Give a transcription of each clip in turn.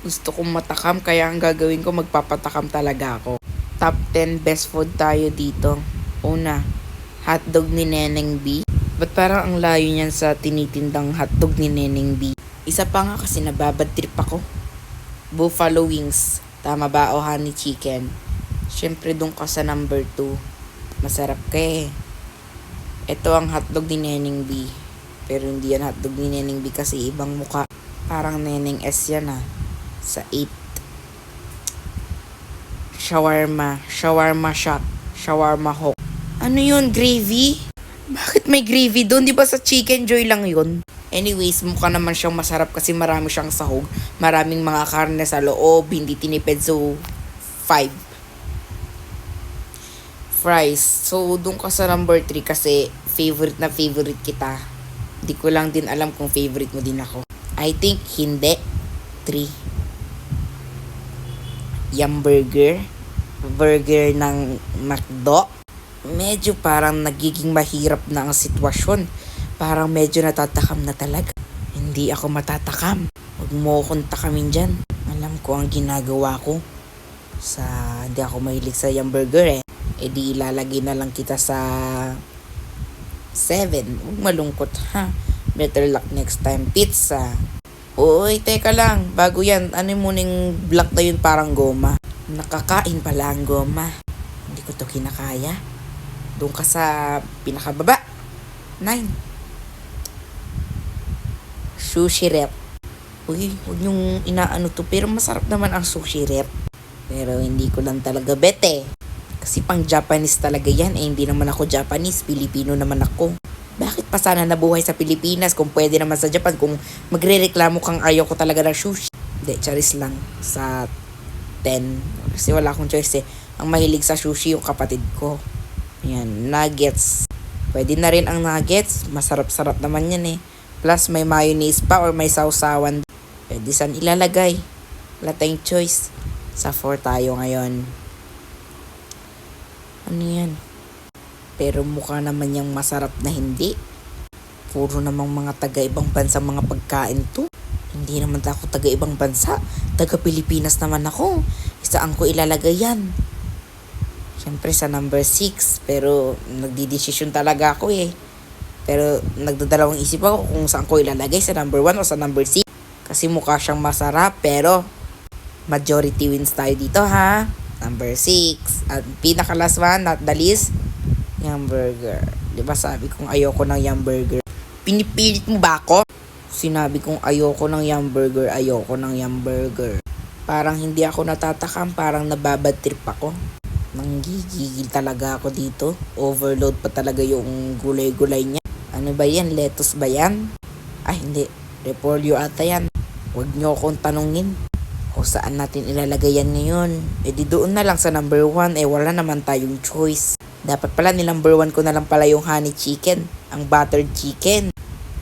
Gusto kong matakam kaya ang gagawin ko magpapatakam talaga ako. Top 10 best food tayo dito. Una, hotdog ni Neneng B. Ba't parang ang layo niyan sa tinitindang hotdog ni Neneng B? Isa pa nga kasi nababad trip ako. Buffalo wings. Tama ba o honey chicken? Siyempre doon ka sa number 2. Masarap ka eh. Ito ang hotdog ni Neneng B. Pero hindi yan hotdog ni Neneng B kasi ibang muka. Parang Neneng S yan ah. Sa 8. Shawarma. Shawarma shot. Shawarma hook. Ano yun? Gravy? Bakit may gravy doon? Di ba sa chicken joy lang yun? Anyways, mukha naman siyang masarap kasi marami siyang sahog. Maraming mga karne sa loob, hindi tinipid. So, 5. Fries. So, doon ka sa number 3 kasi favorite na favorite kita. Di ko lang din alam kung favorite mo din ako. I think hindi. 3. Yum burger. Burger ng McDo. Medyo parang nagiging mahirap na ang sitwasyon. Parang medyo natatakam na talaga. Hindi ako matatakam. Huwag mo akong takamin dyan. Alam ko ang ginagawa ko. Sa hindi ako mahilig sa yung burger eh. E di ilalagay na lang kita sa 7. Huwag malungkot ha. Better luck next time. Pizza. Uy, teka lang. Bago yan, ano mo ning block na yun parang goma? Nakakain pala ang goma. Hindi ko to kinakaya. Doon ka sa pinakababa. 9. Sushi rep. Uy, huwag niyong inaano to. Pero masarap naman ang sushi rep. Pero hindi ko lang talaga bete. Kasi pang Japanese talaga yan. Eh, hindi naman ako Japanese. Pilipino naman ako. Bakit pa sana nabuhay sa Pilipinas kung pwede naman sa Japan kung magre-reklamo kang ayaw ko talaga ng sushi? Hindi, charis lang. Sa 10. Kasi wala akong choice eh. Ang mahilig sa sushi yung kapatid ko. Yan, nuggets. Pwede na rin ang nuggets. Masarap-sarap naman yan eh. Plus may mayonnaise pa or may sausawan. Pwede saan ilalagay. Wala tayong choice. Sa 4 tayo ngayon. Ano yan? Pero mukha naman yung masarap na hindi. Puro namang mga taga-ibang bansa mga pagkain to. Hindi naman ako taga-ibang bansa. Taga-Pilipinas naman ako. Isaan ko ilalagay yan. Siyempre sa number 6. Pero nagdidesisyon talaga ako eh. Pero nagdadalawang isip ako kung saan ko ilalagay sa number 1 o sa number 6. Kasi mukha siyang masarap pero majority wins tayo dito ha. Number 6. At pinaka last one, not the least, Yum Burger. Ba sabi kong ayoko ng Yum Burger? Pinipilit mo ba ako? Sinabi kong ayoko ng Yum Burger, ayoko ng Yum Burger. Parang hindi ako natatakam, parang nababad trip ako. Nanggigigil talaga ako dito. Overload pa talaga yung gulay-gulay niya. Ano ba yan? Lettuce ba yan? Ay, hindi. Repolyo ata yan. Huwag niyo akong tanungin. O saan natin ilalagay yan ngayon? E di doon na lang sa number 1. Eh wala naman tayong choice. Dapat pala ni number 1 ko na lang pala yung honey chicken. Ang buttered chicken.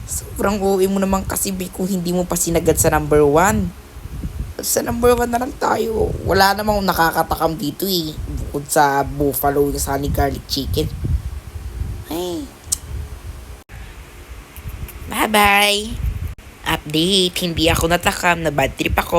Sobrang uwi mo naman kasi Bi, kung hindi mo pa sinagad sa number 1. Sa number 1 na lang tayo. Wala namang nakakatakam dito eh. Bukod sa buffalo yung honey garlic chicken. Ay. Bye-bye. Update. Hindi ako natakam. Na bad trip ako.